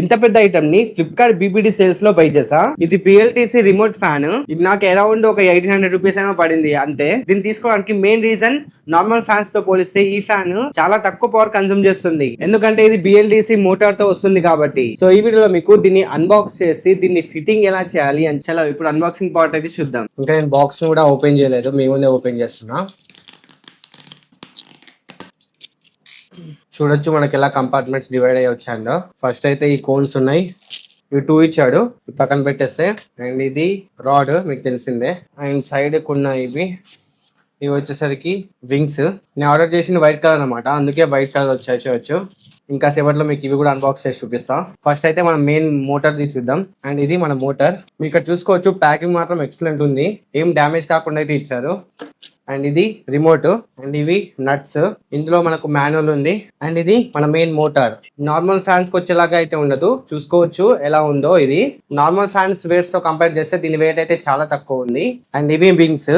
ఇంత పెద్ద ఐటమ్ని ఫ్లిప్కార్ట్ బీబీడీ సేల్స్లో బై చేసా. ఇది పిఎల్టీసీ రిమోట్ ఫ్యాన్ ఇది నాకు అరౌండ్ ఒక ఎయిటీన్ హండ్రెడ్ రూపీస్ ఏమో పడింది అంతే. దీన్ని తీసుకోవడానికి మెయిన్ రీజన్ నార్మల్ ఫ్యాన్స్తో పోలిస్తే ఈ ఫ్యాన్ చాలా తక్కువ పవర్ కన్సూమ్ చేస్తుంది. ఎందుకంటే ఇది బిఎల్టీసీ మోటార్తో వస్తుంది కాబట్టి. సో ఈ వీడియోలో మీకు దీన్ని అన్బాక్స్ చేసి దీన్ని ఫిట్టింగ్ ఎలా చేయాలి అని చాలా ఇప్పుడు అన్బాక్సింగ్ పార్ట్ అయితే చూద్దాం. ఇంకా నేను బాక్స్ కూడా ఓపెన్ చేయలేదు మీ ముందే ఓపెన్ చేస్తున్నా. చూడొచ్చు మనకి ఎలా కంపార్ట్మెంట్స్ డివైడ్ అయ్యి వచ్చాయందో ఫస్ట్ అయితే ఈ కోన్స్ ఉన్నాయి. ఇవి టూ ఇచ్చాడు. పక్కన పెట్టేస్తే. అండ్ ఇది రాడ్ మీకు తెలిసిందే. అండ్ సైడ్ ఉన్న ఇవి. ఇవి వచ్చేసరికి వింగ్స్ నేను ఆర్డర్ చేసిన వైట్ కలర్ అనమాట అందుకే వైట్ కలర్ వచ్చాయి చూడొచ్చు. ఇంకా సేపట్లో మీకు ఇవి కూడా అన్బాక్స్ చేసి చూపిస్తా. ఫస్ట్ అయితే మనం మెయిన్ మోటార్ ది చూద్దాం. అండ్ ఇది మన మోటార్ మీకు ఇక్కడ చూసుకోవచ్చు. ప్యాకింగ్ మాత్రం ఎక్సలెంట్ ఉంది. ఏం డ్యామేజ్ కాకుండా అయితే ఇచ్చారు. అండ్ ఇది రిమోట్ అండ్ ఇవి నట్స్ ఇందులో మనకు మాన్యువల్ ఉంది. అండ్ ఇది మన మెయిన్ మోటార్ నార్మల్ ఫ్యాన్స్కి వచ్చేలాగా అయితే ఉండదు. చూసుకోవచ్చు ఎలా ఉందో ఇది. నార్మల్ ఫ్యాన్స్ వేట్స్తో కంపేర్ చేస్తే దీని వెయిట్ అయితే చాలా తక్కువ ఉంది. అండ్ ఇవి వింగ్స్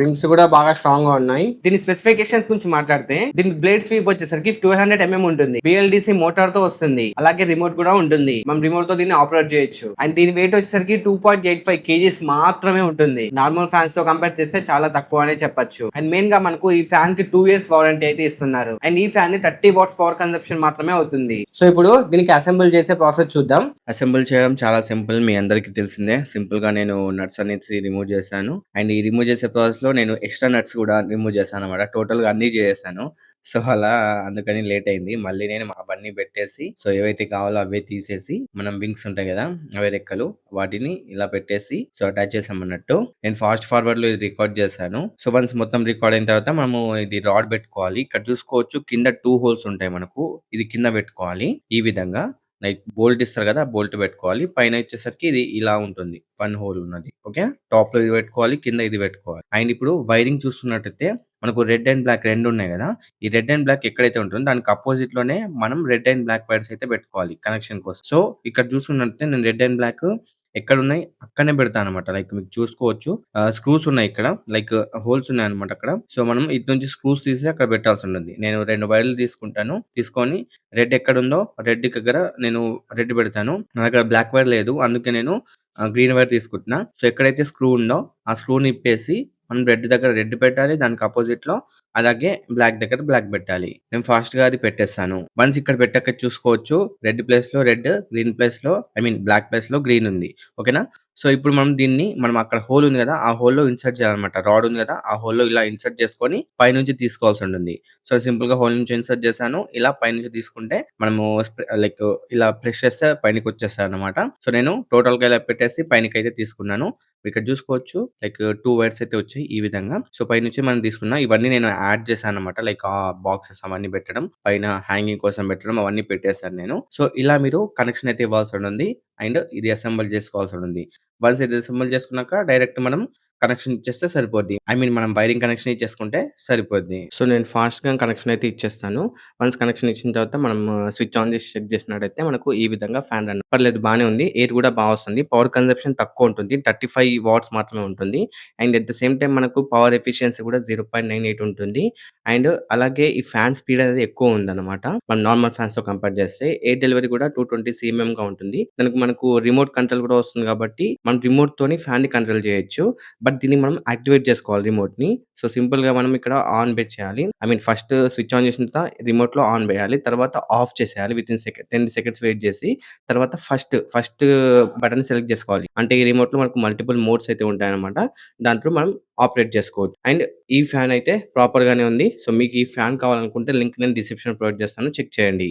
వింగ్స్ కూడా బాగా స్ట్రాంగ్గా ఉన్నాయి. దీని స్పెసిఫికేషన్స్ గురించి మాట్లాడితే దీని బ్లేడ్ స్వీప్ వచ్చేసరికి టూ హండ్రెడ్ ఎంఎం ఉంటుంది. బిఎల్డిసి మోటార్తో వస్తుంది. అలాగే రిమోట్ కూడా ఉంటుంది. మనం రిమోట్తో దీన్ని ఆపరేట్ చేయొచ్చు. అండ్ దీని వెయిట్ వచ్చేసరికి two point eight five kgs మాత్రమే ఉంటుంది. నార్మల్ ఫ్యాన్స్తో కంపేర్ చేస్తే చాలా తక్కువ అనే చెప్పొచ్చు. అండ్ మెయిన్గా మనకు ఈ ఫ్యాన్కి టూ ఇయర్స్ వారంటీ అయితే ఇస్తున్నారు. అండ్ ఈ ఫ్యాన్ని థర్టీ వాట్స్ పవర్ కన్సప్షన్ మాత్రమే అవుతుంది. సో ఇప్పుడు దీనికి అసెంబుల్ చేసే ప్రాసెస్ చూద్దాం. అసెంబుల్ చేయడం చాలా సింపుల్ మీ అందరికీ తెలిసిందే. సింపుల్గా నేను నట్స్ అనేది రిమూవ్ చేశాను. అండ్ ఈ రిమూవ్ చేసే ప్రాసెస్ లో నేను ఎక్స్ట్రా నట్స్ కూడా రిమూవ్ చేశాను అనమాట టోటల్గా అన్ని చేసేసాను. సో అలా అందుకని లేట్ అయింది. మళ్ళీ నేను అవన్నీ పెట్టేసి సో ఏవైతే కావాలో అవే తీసేసి మనం వింగ్స్ ఉంటాయి కదా అవే రెక్కలు వాటిని ఇలా పెట్టేసి సో అటాచ్ చేసామన్నట్టు నేను ఫాస్ట్ ఫార్వర్డ్లో ఇది రికార్డ్ చేశాను. సో వన్స్ మొత్తం రికార్డ్ అయిన తర్వాత మనము ఇది రాడ్ పెట్టుకోవాలి. ఇక్కడ చూసుకోవచ్చు కింద టూ హోల్స్ ఉంటాయి మనకు. ఇది కింద పెట్టుకోవాలి. ఈ విధంగా. లైక్ బోల్ట్ ఇస్తారు కదా బోల్ట్ పెట్టుకోవాలి. పైన వచ్చేసరికి ఇది ఇలా ఉంటుంది. వన్ హోల్ ఉన్నది. ఓకే? టాప్లో ఇది పెట్టుకోవాలి కింద ఇది పెట్టుకోవాలి. అండ్ ఇప్పుడు వైరింగ్ చూస్తున్నట్టయితే మనకు రెడ్ అండ్ బ్లాక్ రెండు ఉన్నాయి కదా. ఈ రెడ్ అండ్ బ్లాక్ ఎక్కడైతే ఉంటుందో దానికి అపోజిట్లోనే మనం రెడ్ అండ్ బ్లాక్ వైర్స్ అయితే పెట్టుకోవాలి కనెక్షన్ కోసం. సో ఇక్కడ చూసుకున్నట్టయితే నేను రెడ్ అండ్ బ్లాక్ ఎక్కడ ఉన్నాయి అక్కడనే పెడతా అనమాట లైక్ మీకు చూసుకోవచ్చు. స్క్రూస్ ఉన్నాయి ఇక్కడ. లైక్ హోల్స్ ఉన్నాయి అనమాట అక్కడ. సో మనం ఇటు నుంచి స్క్రూస్ తీసి అక్కడ పెట్టాల్సి ఉంటుంది. నేను రెండు వైర్లు తీసుకుంటాను. తీసుకొని రెడ్ ఎక్కడ ఉందో రెడ్ దగ్గర నేను రెడ్ పెడతాను. నా దగ్గర బ్లాక్ వైర్ లేదు. అందుకే నేను గ్రీన్ వైర్ తీసుకుంటున్నా. సో ఎక్కడైతే స్క్రూ ఉందో ఆ స్క్రూని ఇప్పేసి మనం రెడ్ దగ్గర రెడ్ పెట్టాలి దానికి అపోజిట్లో అలాగే బ్లాక్ దగ్గర బ్లాక్ పెట్టాలి. నేను ఫాస్ట్గా అది పెట్టేస్తాను. వన్స్ ఇక్కడ పెట్టాక చూసుకోవచ్చు రెడ్ ప్లేస్లో రెడ్ గ్రీన్ ప్లేస్లో ఐ మీన్ బ్లాక్ ప్లేస్లో గ్రీన్ ఉంది. ఓకేనా సో ఇప్పుడు మనం దీన్ని మనం అక్కడ హోల్ ఉంది కదా ఆ హోల్లో ఇన్సర్ట్ చేయాలన్నమాట. రాడ్ ఉంది కదా ఆ హోల్లో ఇలా ఇన్సర్ట్ చేసుకొని పైనుంచి తీసుకోవాల్సి ఉంటుంది. సో సింపుల్గా హోల్ నుంచి ఇన్సర్ట్ చేశాను. ఇలా పైనుంచి తీసుకుంటే మనము లైక్ ఇలా ప్రెస్ చేస్తే పైనకి వచ్చేస్తాయి అనమాట సో నేను టోటల్గా ఇలా పెట్టేసి పైనకి అయితే తీసుకున్నాను. ఇక్కడ చూసుకోవచ్చు లైక్ టూ వైర్స్ అయితే వచ్చాయి ఈ విధంగా. సో పైనుంచి మనం తీసుకున్నాం ఇవన్నీ నేను యాడ్ చేశాను అనమాట లైక్ ఆ బాక్సెస్ అవన్నీ పెట్టడం పైన హ్యాంగింగ్ కోసం పెట్టడం అవన్నీ పెట్టేశాను నేను. సో ఇలా మీరు కనెక్షన్ అయితే ఇవ్వాల్సి ఉంటుంది. అండ్ ఇది అసెంబుల్ చేసుకోవాల్సి ఉంటుంది. వన్స్ ఇది అసెంబుల్ చేసుకున్నాక డైరెక్ట్ మనం కనెక్షన్ ఇచ్చేస్తే సరిపోద్ది. ఐ మీన్ మనం వైరింగ్ కనెక్షన్ ఇచ్చేసుకుంటే సరిపోద్ది. సో నేను ఫాస్ట్గా కనెక్షన్ అయితే ఇచ్చేస్తాను. వన్స్ కనెక్షన్ ఇచ్చిన తర్వాత మనం uh, స్విచ్ ఆన్ చేసి చెక్ చేసినట్టయితే మనకు ఈ విధంగా ఫ్యాన్ రన్ పర్లేదు బాగానే ఉంది. ఎయిర్ కూడా బాగా వస్తుంది. పవర్ కన్సప్షన్ తక్కువ ఉంటుంది. థర్టీ ఫైవ్ వాట్స్ మాత్రమే ఉంటుంది. And at the same time మనకు పవర్ ఎఫిషియన్సీ కూడా జీరో పాయింట్ నైన్ ఎయిట్ ఉంటుంది. అండ్ అలాగే ఈ ఫ్యాన్ స్పీడ్ అనేది ఎక్కువ ఉందన్నమాట. మనం నార్మల్ ఫ్యాన్స్తో కంపేర్ చేస్తే ఎయిర్ డెలివరీ కూడా టూ ట్వంటీ సిఎంఎం గా ఉంటుంది. దానికి మనకు రిమోట్ కంట్రోల్ కూడా వస్తుంది కాబట్టి మనం రిమోట్ తోని ఫ్యాన్ని కంట్రోల్ చేయొచ్చు. బట్ దీన్ని మనం యాక్టివేట్ చేసుకోవాలి రిమోట్ని సో సింపుల్గా మనం ఇక్కడ ఆన్ బెట్ చేయాలి. I mean first switch on చేసిన తర్వాత రిమోట్లో ఆన్ చేయాలి తర్వాత ఆఫ్ చేసేయాలి within second ten seconds wait చేసి తర్వాత ఫస్ట్ ఫస్ట్ బటన్ సెలెక్ట్ చేసుకోవాలి. అంటే ఈ రిమోట్లో మనకు మల్టిపుల్ మోడ్స్ అయితే ఉంటాయన్నమాట. దాంట్లో మనం ఆపరేట్ చేసుకోవచ్చు. అండ్ ఈ ఫ్యాన్ అయితే ప్రాపర్ గానే ఉంది. సో మీకు ఈ ఫ్యాన్ కావాలనుకుంటే లింక్ నేను డిస్క్రిప్షన్ ప్రొవైడ్ చేస్తాను. చెక్ చేయండి.